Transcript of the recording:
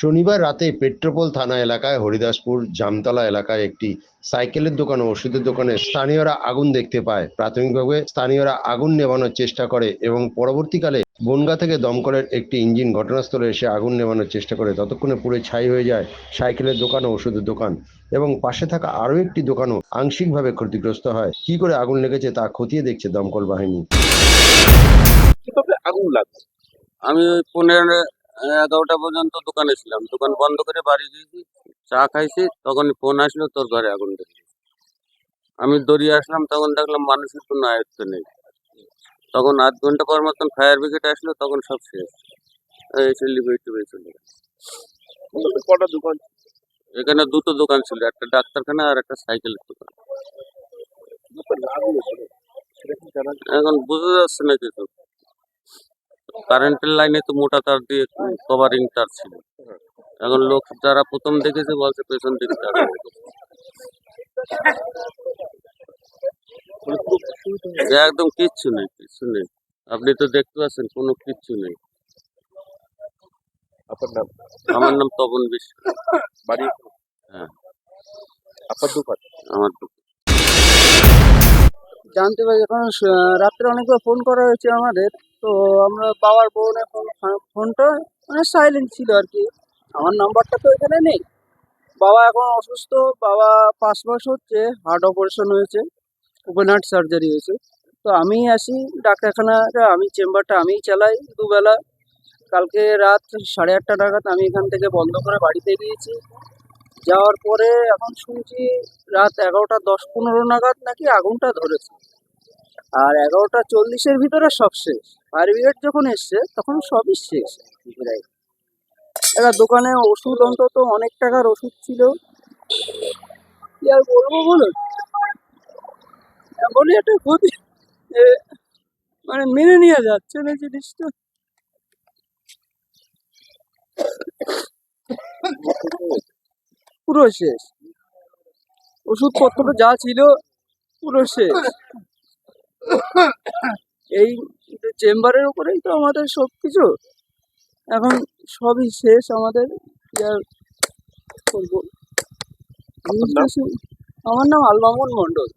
শনিবার রাতে পেট্রোপোল থানা এলাকায় হরিদাসপুর জামতলা এলাকায় একটি সাইকেলের দোকান ও ওষুধের দোকানে স্থানীয়রা আগুন দেখতে পায়। প্রাথমিকভাবে স্থানীয়রা আগুন নেভানোর চেষ্টা করে এবং পরবর্তীকালে বনগা থেকে দমকলের একটি ইঞ্জিন। ঘটনাস্থলে এসে আগুন নেভানোর চেষ্টা করে। ততক্ষণে পুড়ে ছাই হয়ে যায় সাইকেলের দোকান ও ওষুধের দোকান এবং পাশে থাকা আরও একটি দোকানও আংশিকভাবে ক্ষতিগ্রস্ত হয়। কি করে আগুন লেগেছে তা খতিয়ে দেখছে দমকল বাহিনী। আগুন লাগছে? আমি ওই পনেরো এগারোটা পর্যন্ত দোকানে ছিলাম। দোকান বন্ধ করে বাড়ি গিয়েছি চা খাইছি তখন ফোন আসলো তোর ঘরে আগুন দেখি আমি দৌড়িয়ে আসলাম তখন দেখলাম মানুষের কোনো আয়ত্ত নেই। তখন আধ ঘণ্টা পর মতন ফায়ার ব্রিগেড আসলো তখন সব শেষ। কটা দোকান? এখানে দুটো দোকান ছিল একটা ডাক্তারখানা আর একটা সাইকেলের দোকান? এখন বোঝা যাচ্ছে না কিছু কারেন্টের লাইনে তো মোটা তার দিয়ে কভারিং তার ছিল। এখন লোক যারা প্রথম দেখেছে বলছে পেছন দিকে তার। একদম কিচ্ছু নেই কিচ্ছু নেই। আপনি তো দেখতে পাচ্ছেন কোনো কিচ্ছু নেই। আপনার নাম? আমার নাম তপন বিশ্বাস। বাড়ি? হ্যাঁ। আপনার দোকান? আমার তো জানতে পারি, এখন রাত্রে অনেকবার ফোন করা হয়েছে আমাদের, তো আমরা বাবার বোনের ফোন ফোনটা মানে সাইলেন্ট ছিল আর কি। আমার নাম্বারটা তো এখানে নেই। বাবা এখন অসুস্থ, বাবা পাঁচ মাস হচ্ছে হার্ট অপারেশন হয়েছে ওপেন হার্ট সার্জারি হয়েছে। তো আমি আসি ডাক্তারখানাটা, আমি চেম্বারটা আমিই চালাই দুবেলা। কালকে রাত সাড়ে আটটা নাগাদ আমি এখান থেকে বন্ধ করে বাড়িতে গিয়েছি। যাওয়ার পরে এখন শুনছি রাত এগারোটা দশ পনেরো নাগাদ নাকি আগুনটা ধরেছে। আর এগারোটা চল্লিশের ভিতরে সব শেষ। ফায়ার ব্রিগেড যখন এসছে, তখন সবই শেষ। প্রায় এবার দোকানে ওষুধ অন্তত অনেক টাকার ওষুধ ছিল। কি আর বলব বলুন? এমনই একটা ক্ষতি। মানে মেনে নিয়ে যাচ্ছে না জিনিসটা। পুরো শেষ। ওষুধপত্র যা ছিল পুরো শেষ। এই চেম্বারের উপরেই তো আমাদের সব কিছু এখন সবই শেষ আমাদের। আর করব? আমার নাম আলমামুন মণ্ডল।